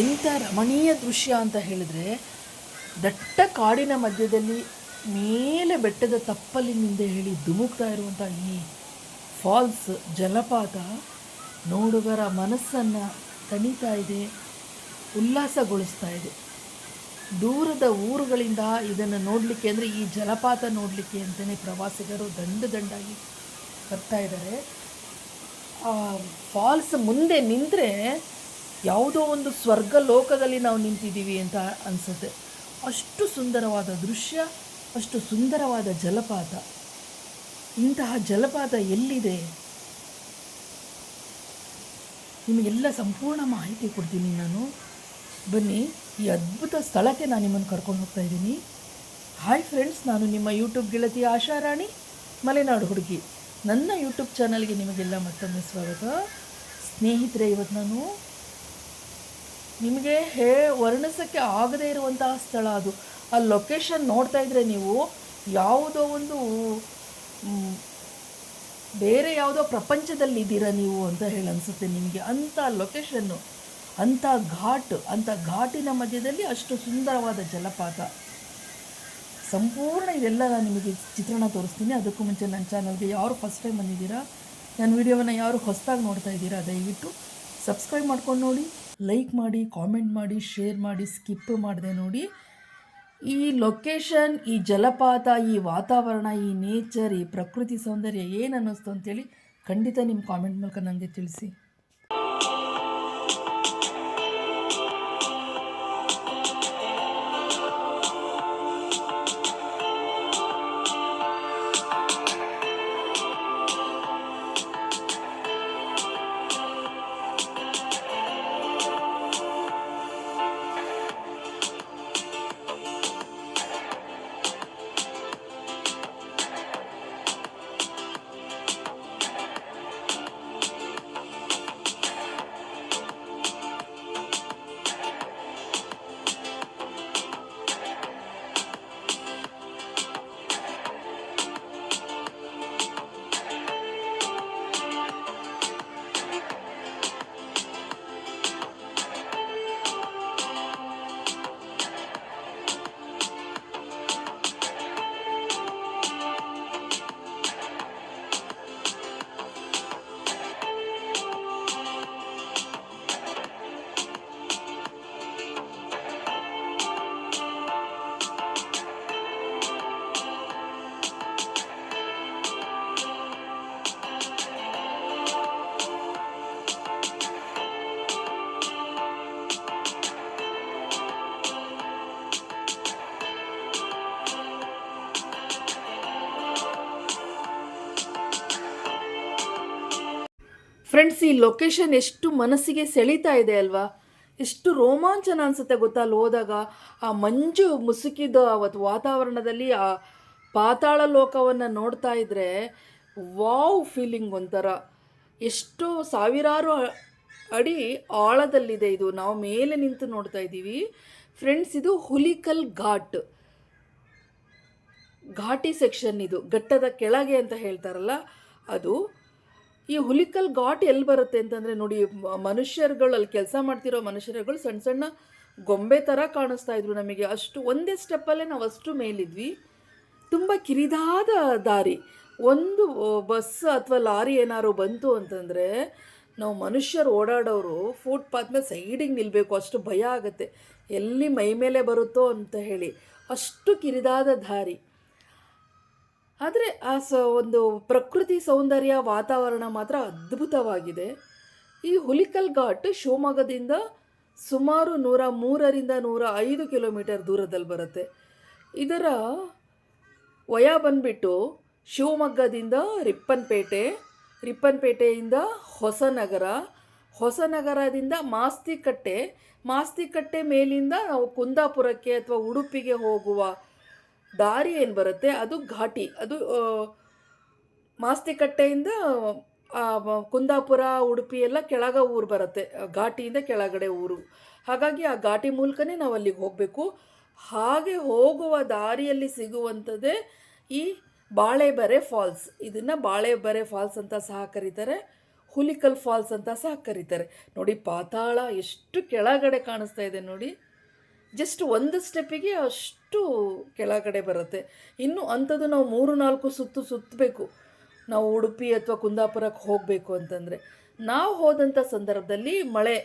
ಎಂಥ ರಮಣೀಯ ದೃಶ್ಯ ಅಂತ ಹೇಳಿದರೆ, ದಟ್ಟ ಕಾಡಿನ ಮಧ್ಯದಲ್ಲಿ ಮೇಲೆ ಬೆಟ್ಟದ ತಪ್ಪಲಿನಿಂದ ಹೇಳಿ ಧುಮುಕ್ತಾ ಇರುವಂಥ ಈ ಫಾಲ್ಸ್ ಜಲಪಾತ ನೋಡುಗರ ಮನಸ್ಸನ್ನು ತಣಿತಾ ಇದೆ, ಉಲ್ಲಾಸಗೊಳಿಸ್ತಾ ಇದೆ. ದೂರದ ಊರುಗಳಿಂದ ಇದನ್ನು ನೋಡಲಿಕ್ಕೆ ಅಂದರೆ ಈ ಜಲಪಾತ ನೋಡಲಿಕ್ಕೆ ಅಂತಲೇ ಪ್ರವಾಸಿಗರು ದಂಡ ದಂಡಾಗಿ ಬರ್ತಾ ಇದ್ದಾರೆ. ಫಾಲ್ಸ್ ಮುಂದೆ ನಿಂತರೆ ಯಾವುದೋ ಒಂದು ಸ್ವರ್ಗ ಲೋಕದಲ್ಲಿ ನಾವು ನಿಂತಿದ್ದೀವಿ ಅಂತ ಅನಿಸುತ್ತೆ. ಅಷ್ಟು ಸುಂದರವಾದ ದೃಶ್ಯ, ಅಷ್ಟು ಸುಂದರವಾದ ಜಲಪಾತ. ಇಂತಹ ಜಲಪಾತ ಎಲ್ಲಿದೆ? ನಿಮಗೆಲ್ಲ ಸಂಪೂರ್ಣ ಮಾಹಿತಿ ಕೊಡ್ತೀನಿ ನಾನು. ಬನ್ನಿ, ಈ ಅದ್ಭುತ ಸ್ಥಳಕ್ಕೆ ನಾನು ನಿಮ್ಮನ್ನು ಕರ್ಕೊಂಡು ಹೋಗ್ತಾ ಇದ್ದೀನಿ. ಹಾಯ್ ಫ್ರೆಂಡ್ಸ್ ನಾನು ನಿಮ್ಮ ಯೂಟ್ಯೂಬ್ ಗೆಳತಿ ಆಶಾರಾಣಿ ಮಲೆನಾಡು ಹುಡುಗಿ. ನನ್ನ ಯೂಟ್ಯೂಬ್ ಚಾನಲ್ಗೆ ನಿಮಗೆಲ್ಲ ಮತ್ತೊಮ್ಮೆ ಸ್ವಾಗತ. ಸ್ನೇಹಿತರೆ, ಇವತ್ತು ನಾನು ನಿಮಗೆ ಹೇ ವರ್ಣಿಸೋಕ್ಕೆ ಆಗದೇ ಇರುವಂತಹ ಸ್ಥಳ ಅದು. ಆ ಲೊಕೇಶನ್ ನೋಡ್ತಾ ಇದ್ರೆ ನೀವು ಯಾವುದೋ ಒಂದು ಬೇರೆ ಯಾವುದೋ ಪ್ರಪಂಚದಲ್ಲಿ ಇದ್ದೀರಾ ನೀವು ಅಂತ ಹೇಳಿ ಅನಿಸುತ್ತೆ ನಿಮಗೆ. ಅಂಥ ಲೊಕೇಶನ್ನು ಅಂಥ ಘಾಟ್, ಅಂಥ ಘಾಟಿನ ಮಧ್ಯದಲ್ಲಿ ಅಷ್ಟು ಸುಂದರವಾದ ಜಲಪಾತ. ಸಂಪೂರ್ಣ ಇದೆಲ್ಲ ನಾನು ನಿಮಗೆ ಚಿತ್ರಣ ತೋರಿಸ್ತೀನಿ. ಅದಕ್ಕೂ ಮುಂಚೆ ನನ್ನ ಚಾನಲ್ಗೆ ಯಾರು ಫಸ್ಟ್ ಟೈಮ್ ಬಂದಿದ್ದೀರಾ, ನನ್ನ ವಿಡಿಯೋವನ್ನು ಯಾರು ಹೊಸದಾಗಿ ನೋಡ್ತಾ ಇದ್ದೀರಾ, ದಯವಿಟ್ಟು ಸಬ್ಸ್ಕ್ರೈಬ್ ಮಾಡ್ಕೊಂಡು ನೋಡಿ. ಲೈಕ್ ಮಾಡಿ ಕಾಮೆಂಟ್ ಮಾಡಿ ಶೇರ್ ಮಾಡಿ ಸ್ಕಿಪ್ ಮಾಡಿದೆ ನೋಡಿ. ಈ ಲೊಕೇಶನ್ ಈ ಜಲಪಾತ, ಈ ವಾತಾವರಣ, ಈ ನೇಚರ್ ಈ ಪ್ರಕೃತಿ ಸೌಂದರ್ಯ ಏನು ಅನ್ನಿಸ್ತು ಅಂತೇಳಿ ಖಂಡಿತ ನಿಮ್ಮ ಕಾಮೆಂಟ್ ಮೂಲಕ ನನಗೆ ತಿಳಿಸಿ. ಫ್ರೆಂಡ್ಸ್ ಈ ಲೊಕೇಶನ್ ಎಷ್ಟು ಮನಸ್ಸಿಗೆ ಸೆಳೀತಾ ಇದೆ ಅಲ್ವಾ? ಎಷ್ಟು ರೋಮಾಂಚನ ಅನಿಸುತ್ತೆ ಗೊತ್ತಾ? ಅಲ್ಲಿ ಹೋದಾಗ ಆ ಮಂಜು ಮುಸುಕಿದ ಅವತ್ತು ವಾತಾವರಣದಲ್ಲಿ ಆ ಪಾತಾಳ ಲೋಕವನ್ನು ನೋಡ್ತಾ ಇದ್ದರೆ ವಾವ್ ಫೀಲಿಂಗ್ ಒಂಥರ. ಎಷ್ಟೋ ಸಾವಿರಾರು ಅಡಿ ಆಳದಲ್ಲಿದೆ ಇದು. ನಾವು ಮೇಲೆ ನಿಂತು ನೋಡ್ತಾ ಇದ್ದೀವಿ. ಫ್ರೆಂಡ್ಸ್ ಇದು ಹುಲಿಕಲ್ ಘಾಟ್. ಘಾಟಿ ಸೆಕ್ಷನ್ ಇದು. ಘಟ್ಟದ ಕೆಳಗೆ ಅಂತ ಹೇಳ್ತಾರಲ್ಲ, ಅದು ಈ ಹುಲಿಕಲ್ ಘಾಟ್ ಎಲ್ಲಿ ಬರುತ್ತೆ ಅಂತಂದರೆ ನೋಡಿ ಮನುಷ್ಯರುಗಳು ಅಲ್ಲಿ ಕೆಲಸ ಮಾಡ್ತಿರೋ ಮನುಷ್ಯರುಗಳು ಸಣ್ಣ ಸಣ್ಣ ಗೊಂಬೆ ಥರ ಕಾಣಿಸ್ತಾ ಇದ್ರು ನಮಗೆ. ಅಷ್ಟು ಒಂದೇ ಸ್ಟೆಪ್ಪಲ್ಲೇ ನಾವು ಅಷ್ಟು ಮೇಲಿದ್ವಿ. ತುಂಬ ಕಿರಿದಾದ ದಾರಿ. ಒಂದು ಬಸ್ ಅಥವಾ ಲಾರಿ ಏನಾದ್ರು ಬಂತು ಅಂತಂದರೆ ನಾವು ಮನುಷ್ಯರು ಓಡಾಡೋರು ಫುಟ್ಪಾತ್ ಮೇಲೆ ಸೈಡಿಗೆ ನಿಲ್ಲಬೇಕು ಅಷ್ಟು ಭಯ ಆಗುತ್ತೆ. ಎಲ್ಲಿ ಮೈ ಮೇಲೆ ಬರುತ್ತೋ ಅಂತ ಹೇಳಿ. ಅಷ್ಟು ಕಿರಿದಾದ ದಾರಿ. ಆದರೆ ಆ ಸ, ಒಂದು ಪ್ರಕೃತಿ ಸೌಂದರ್ಯ ವಾತಾವರಣ ಮಾತ್ರ ಅದ್ಭುತವಾಗಿದೆ. ಈ ಹುಲಿಕಲ್ ಘಾಟ್ ಶಿವಮೊಗ್ಗದಿಂದ ಸುಮಾರು ನೂರ ಮೂರರಿಂದ ನೂರ ಐದು ಕಿಲೋಮೀಟರ್ ದೂರದಲ್ಲಿ ಬರುತ್ತೆ. ಇದರ ವಯ ಬಂದುಬಿಟ್ಟು ಶಿವಮೊಗ್ಗದಿಂದ ರಿಪ್ಪನ್ಪೇಟೆ, ರಿಪ್ಪನ್ಪೇಟೆಯಿಂದ ಹೊಸನಗರ, ಹೊಸನಗರದಿಂದ ಮಾಸ್ತಿಕಟ್ಟೆ ಮಾಸ್ತಿಕಟ್ಟೆ ಮೇಲಿಂದ ನಾವು ಕುಂದಾಪುರಕ್ಕೆ ಅಥವಾ ಉಡುಪಿಗೆ ಹೋಗುವ ದಾರಿ ಏನು ಬರುತ್ತೆ? ಅದು ಘಾಟಿ. ಅದು ಮಾಸ್ತಿಕಟ್ಟೆಯಿಂದ ಕುಂದಾಪುರ, ಉಡುಪಿ ಎಲ್ಲ ಕೆಳಗ ಊರು ಬರುತ್ತೆ. ಘಾಟಿಯಿಂದ ಕೆಳಗಡೆ ಊರು. ಹಾಗಾಗಿ ಆ ಘಾಟಿ ಮೂಲಕನೇ ನಾವು ಅಲ್ಲಿಗೆ ಹೋಗಬೇಕು. ಹಾಗೆ ಹೋಗುವ ದಾರಿಯಲ್ಲಿ ಸಿಗುವಂಥದ್ದೇ ಈ ಬಾಳೆಬರೆ ಫಾಲ್ಸ್. ಇದನ್ನು ಬಾಳೆಬರೆ ಫಾಲ್ಸ್ ಅಂತ ಸಹ ಕರೀತಾರೆ. ಹುಲಿಕಲ್ ಫಾಲ್ಸ್ ಅಂತ ಸಹ ಕರೀತಾರೆ. ನೋಡಿ, ಪಾತಾಳ ಎಷ್ಟು ಕೆಳಗಡೆ ಕಾಣಿಸ್ತಾ ಇದೆ ನೋಡಿ. ಜಸ್ಟ್ ಒಂದು ಸ್ಟೆಪ್ಪಿಗೆ ಅಷ್ಟು ಕೆಳಗಡೆ ಬರುತ್ತೆ. ಇನ್ನು ಅಂಥದ್ದು ನಾವು ಮೂರು, ನಾಲ್ಕು ಸುತ್ತು ಸುತ್ತಬೇಕು. ನಾವು ಉಡುಪಿ ಅಥವಾ ಕುಂದಾಪುರಕ್ಕೆ ಹೋಗಬೇಕು ಅಂತಂದರೆ. ನಾವು ಹೋದಂಥ ಸಂದರ್ಭದಲ್ಲಿ ಮಳೆ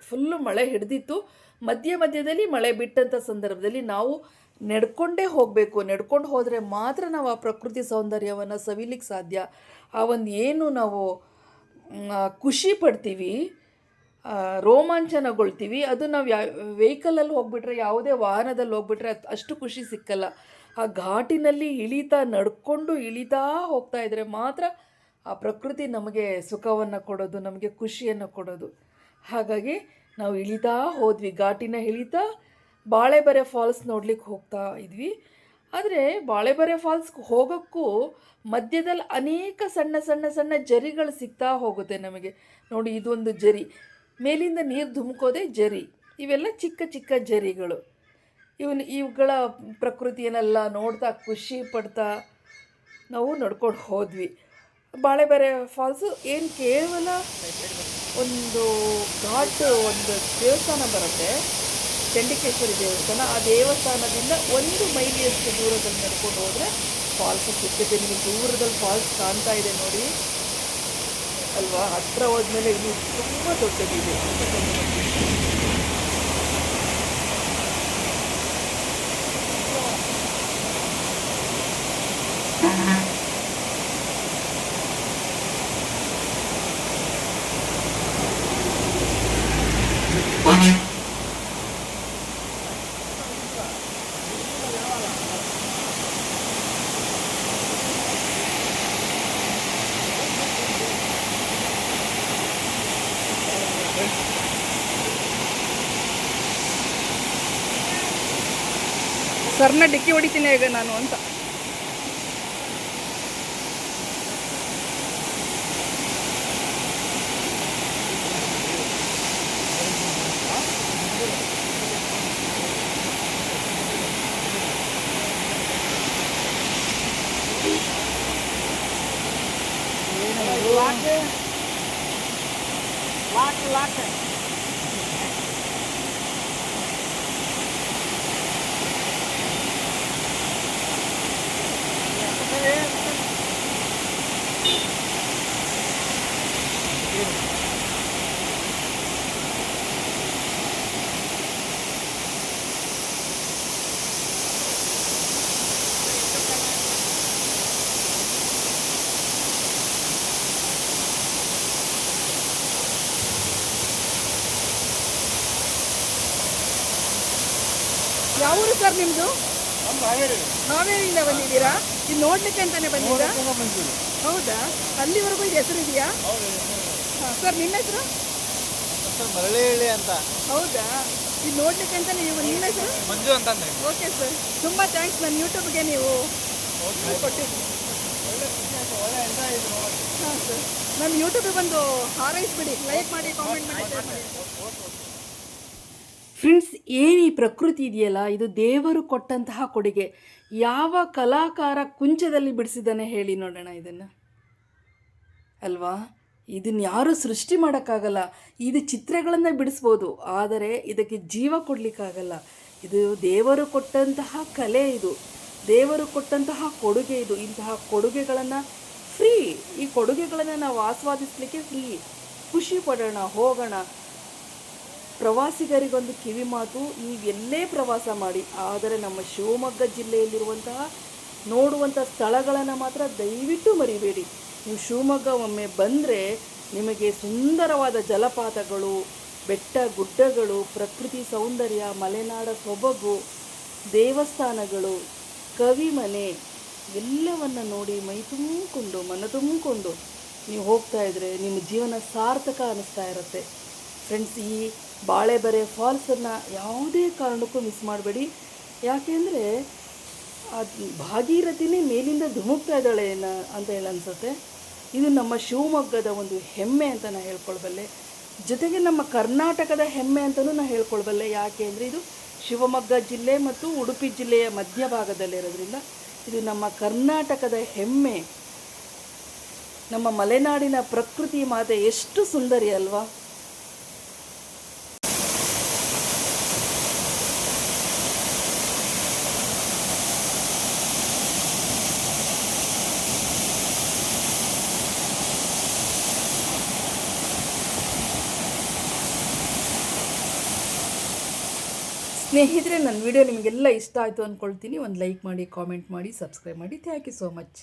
ಫುಲ್ಲು ಮಳೆ ಹಿಡಿದಿತ್ತು. ಮಧ್ಯ ಮಧ್ಯದಲ್ಲಿ ಮಳೆ ಬಿಟ್ಟಂಥ ಸಂದರ್ಭದಲ್ಲಿ ನಾವು ನಡ್ಕೊಂಡೇ ಹೋಗಬೇಕು. ನಡ್ಕೊಂಡು ಹೋದರೆ ಮಾತ್ರ ನಾವು ಆ ಪ್ರಕೃತಿ ಸೌಂದರ್ಯವನ್ನು ಸವಿಲಿಕ್ಕೆ ಸಾಧ್ಯ. ಆ ಒಂದು ಏನು ನಾವು ಖುಷಿ ಪಡ್ತೀವಿ ರೋಮಾಂಚನಗೊಳ್ತೀವಿ. ಅದು ನಾವು ಯಾ, ವೆಹಿಕಲಲ್ಲಿ ಹೋಗ್ಬಿಟ್ರೆ, ಯಾವುದೇ ವಾಹನದಲ್ಲಿ ಹೋಗ್ಬಿಟ್ರೆ ಅಷ್ಟು ಖುಷಿ ಸಿಕ್ಕಲ್ಲ. ಆ ಘಾಟಿನಲ್ಲಿ ಇಳಿತಾ, ನಡ್ಕೊಂಡು ಇಳಿತಾ ಹೋಗ್ತಾ ಇದ್ದರೆ ಮಾತ್ರ ಆ ಪ್ರಕೃತಿ ನಮಗೆ ಸುಖವನ್ನು ಕೊಡೋದು, ನಮಗೆ ಖುಷಿಯನ್ನು ಕೊಡೋದು. ಹಾಗಾಗಿ ನಾವು ಇಳಿತಾ ಹೋದ್ವಿ. ಘಾಟಿನ ಇಳಿತಾ ಬಾಳೆಬರೆ ಫಾಲ್ಸ್ ನೋಡ್ಲಿಕ್ಕೆ ಹೋಗ್ತಾ ಇದ್ವಿ. ಆದರೆ ಬಾಳೆಬರೆ ಫಾಲ್ಸ್ ಹೋಗೋಕ್ಕೂ ಮಧ್ಯದಲ್ಲಿ ಅನೇಕ ಸಣ್ಣ ಸಣ್ಣ ಸಣ್ಣ ಜರಿಗಳು ಸಿಗ್ತಾ ಹೋಗುತ್ತೆ ನಮಗೆ. ನೋಡಿ, ಇದೊಂದು ಜರಿ. ಮೇಲಿಂದ ನೀರು ಧುಮುಕೋದೆ ಜರಿ. ಇವೆಲ್ಲ ಚಿಕ್ಕ ಚಿಕ್ಕ ಜರಿಗಳು. ಇವನ್ ಇವುಗಳ ಪ್ರಕೃತಿಯನ್ನೆಲ್ಲ ನೋಡ್ತಾ ಖುಷಿ ಪಡ್ತಾ ನಾವು ನಡ್ಕೊಂಡು ಹೋದ್ವಿ. ಬಾಳೆಬೆರೆ ಫಾಲ್ಸು ಏನು ಕೇವಲ ಒಂದು ಘಾಟ್, ಒಂದು ದೇವಸ್ಥಾನ ಬರುತ್ತೆ, ಚಂಡಿಕೇಶ್ವರಿ ದೇವಸ್ಥಾನ. ಆ ದೇವಸ್ಥಾನದಿಂದ ಒಂದು ಮೈಲಿಯಷ್ಟು ದೂರದಲ್ಲಿ ನಡ್ಕೊಂಡು ಹೋದರೆ ಫಾಲ್ಸ್ ಸಿಗ್ತದೆ. ನಿಮಗೆ ದೂರದಲ್ಲಿ ಫಾಲ್ಸ್ ಕಾಣ್ತಾ ಇದೆ ನೋಡಿ. ಅಲ್ವಾ? ಹತ್ರ ಹೋದ್ಮೇಲೆ ಇನ್ನೂ ತುಂಬ ದೊಡ್ಡದಿದೆ. ಸರ್ನ ಡಿಕ್ಕಿ ಹೊಡಿತೀನಿ ಈಗ ನಾನು ಅಂತ. ಲಾಕ್ ಲಾಕ್ ಯಾವ ಊರು ಸರ್ ನಿಮ್ಮದು ನಮ್ಮ ಹಾವೇರಿ. ಹಾವೇರಿಯಿಂದ ಬಂದಿದ್ದೀರಾ? ಇದು ನೋಡ್ಲಿಕ್ಕೆ ಅಂತಾನೆ ಬಂದಿದ್ದೀರಾ ಹೌದಾ? ಅಲ್ಲಿವರೆಗೂ ಇದು ಹೆಸರು ಇದೆಯಾ? ಹಾಂ ಸರ್ ನಿಮ್ಮ ಹೆಸರು? ಸರ್ ಮರಳಿಹಳ್ಳಿ ಅಂತ. ಹೌದಾ? ಇದು ನೋಡ್ಲಿಕ್ಕೆ ಅಂತಾನೆ ನೀವು ನಿಮ್ಮ ಹೆಸರು? ಮಂಜು ಅಂತಂದ್ರೆ ಓಕೆ ಸರ್. ತುಂಬ ಥ್ಯಾಂಕ್ಸ್ ನನ್ನ ಯೂಟ್ಯೂಬ್ಗೆ ನೀವು ಹಾಂ ಸರ್. ನನ್ನ ಯೂಟ್ಯೂಬಿಗೆ ಬಂದು ಹಾರೈಸ್ಬಿಡಿ. ಲೈಕ್ ಮಾಡಿ ಕಾಮೆಂಟ್ ಮಾಡಿ. ಶೇರ್ ಮಾಡಿ ಫ್ರೆಂಡ್ಸ್, ಏನು ಈ ಪ್ರಕೃತಿ ಇದೆಯಲ್ಲ, ಇದು ದೇವರು ಕೊಟ್ಟಂತಹ ಕೊಡುಗೆ. ಯಾವ ಕಲಾಕಾರ ಕುಂಚದಲ್ಲಿ ಬಿಡಿಸಿದ್ದಾನೆ ಹೇಳಿ ನೋಡೋಣ ಇದನ್ನು. ಅಲ್ವಾ? ಇದನ್ನು ಯಾರೂ ಸೃಷ್ಟಿ ಮಾಡೋಕ್ಕಾಗಲ್ಲ. ಇದು ಚಿತ್ರಗಳನ್ನು ಬಿಡಿಸ್ಬೋದು, ಆದರೆ ಇದಕ್ಕೆ ಜೀವ ಕೊಡಲಿಕ್ಕಾಗಲ್ಲ. ಇದು ದೇವರು ಕೊಟ್ಟಂತಹ ಕಲೆ ಇದು. ದೇವರು ಕೊಟ್ಟಂತಹ ಕೊಡುಗೆ ಇದು. ಇಂತಹ ಕೊಡುಗೆಗಳನ್ನು ಫ್ರೀ ಈ ಕೊಡುಗೆಗಳನ್ನು ನಾವು ಆಸ್ವಾದಿಸಲಿಕ್ಕೆ ಫ್ರೀ ಖುಷಿ ಪಡೋಣ, ಹೋಗೋಣ. ಪ್ರವಾಸಿಗರಿಗೊಂದು ಕಿವಿ ಮಾತು ನೀವು ಎಲ್ಲೇ ಪ್ರವಾಸ ಮಾಡಿ, ಆದರೆ ನಮ್ಮ ಶಿವಮೊಗ್ಗ ಜಿಲ್ಲೆಯಲ್ಲಿರುವಂತಹ ನೋಡುವಂಥ ಸ್ಥಳಗಳನ್ನು ಮಾತ್ರ ದಯವಿಟ್ಟು ಮರಿಬೇಡಿ. ನೀವು ಶಿವಮೊಗ್ಗ ಒಮ್ಮೆ ಬಂದರೆ ನಿಮಗೆ ಸುಂದರವಾದ ಜಲಪಾತಗಳು, ಬೆಟ್ಟ ಗುಡ್ಡಗಳು, ಪ್ರಕೃತಿ ಸೌಂದರ್ಯ, ಮಲೆನಾಡ ಸೊಬಗು, ದೇವಸ್ಥಾನಗಳು ಕವಿಮನೆ ಎಲ್ಲವನ್ನು ನೋಡಿ ಮೈ ತುಂಬಿಕೊಂಡು, ಮನ ತುಂಬಿಕೊಂಡು ನೀವು ಹೋಗ್ತಾ ಇದ್ರೆ ನಿಮ್ಮ ಜೀವನ ಸಾರ್ಥಕ ಅನ್ನಿಸ್ತಾ ಇರುತ್ತೆ. ಫ್ರೆಂಡ್ಸ್ ಈ ಬಾಳೆಬೆರೆ ಫಾಲ್ಸನ್ನು ಯಾವುದೇ ಕಾರಣಕ್ಕೂ ಮಿಸ್ ಮಾಡಬೇಡಿ. ಯಾಕೆಂದರೆ ಅದು ಭಾಗೀರಥಿನೇ ಮೇಲಿಂದ ಧುಮುಕ್ತಾ ಇದ್ದಾಳೆ ಅಂತ ಹೇಳಿ ಅನಿಸುತ್ತೆ. ಇದು ನಮ್ಮ ಶಿವಮೊಗ್ಗದ ಒಂದು ಹೆಮ್ಮೆ ಅಂತ ನಾನು ಹೇಳ್ಕೊಳ್ಬಲ್ಲೆ. ಜೊತೆಗೆ ನಮ್ಮ ಕರ್ನಾಟಕದ ಹೆಮ್ಮೆ ಅಂತಲೂ ನಾನು ಹೇಳ್ಕೊಳ್ಬಲ್ಲೆ. ಯಾಕೆ ಅಂದರೆ ಇದು ಶಿವಮೊಗ್ಗ ಜಿಲ್ಲೆ ಮತ್ತು ಉಡುಪಿ ಜಿಲ್ಲೆಯ ಮಧ್ಯಭಾಗದಲ್ಲಿರೋದ್ರಿಂದ ಇದು ನಮ್ಮ ಕರ್ನಾಟಕದ ಹೆಮ್ಮೆ. ನಮ್ಮ ಮಲೆನಾಡಿನ ಪ್ರಕೃತಿ ಮಾತೆ ಎಷ್ಟು ಸುಂದರಿ ಅಲ್ವಾ? ಸ್ನೇಹಿತರೆ ನನ್ನ ವಿಡಿಯೋ ನಿಮಗೆಲ್ಲ ಇಷ್ಟ ಆಯಿತು ಅಂದ್ಕೊಳ್ತೀನಿ ಒಂದು ಲೈಕ್ ಮಾಡಿ ಕಾಮೆಂಟ್ ಮಾಡಿ ಸಬ್ಸ್ಕ್ರೈಬ್ ಮಾಡಿ. Thank you so much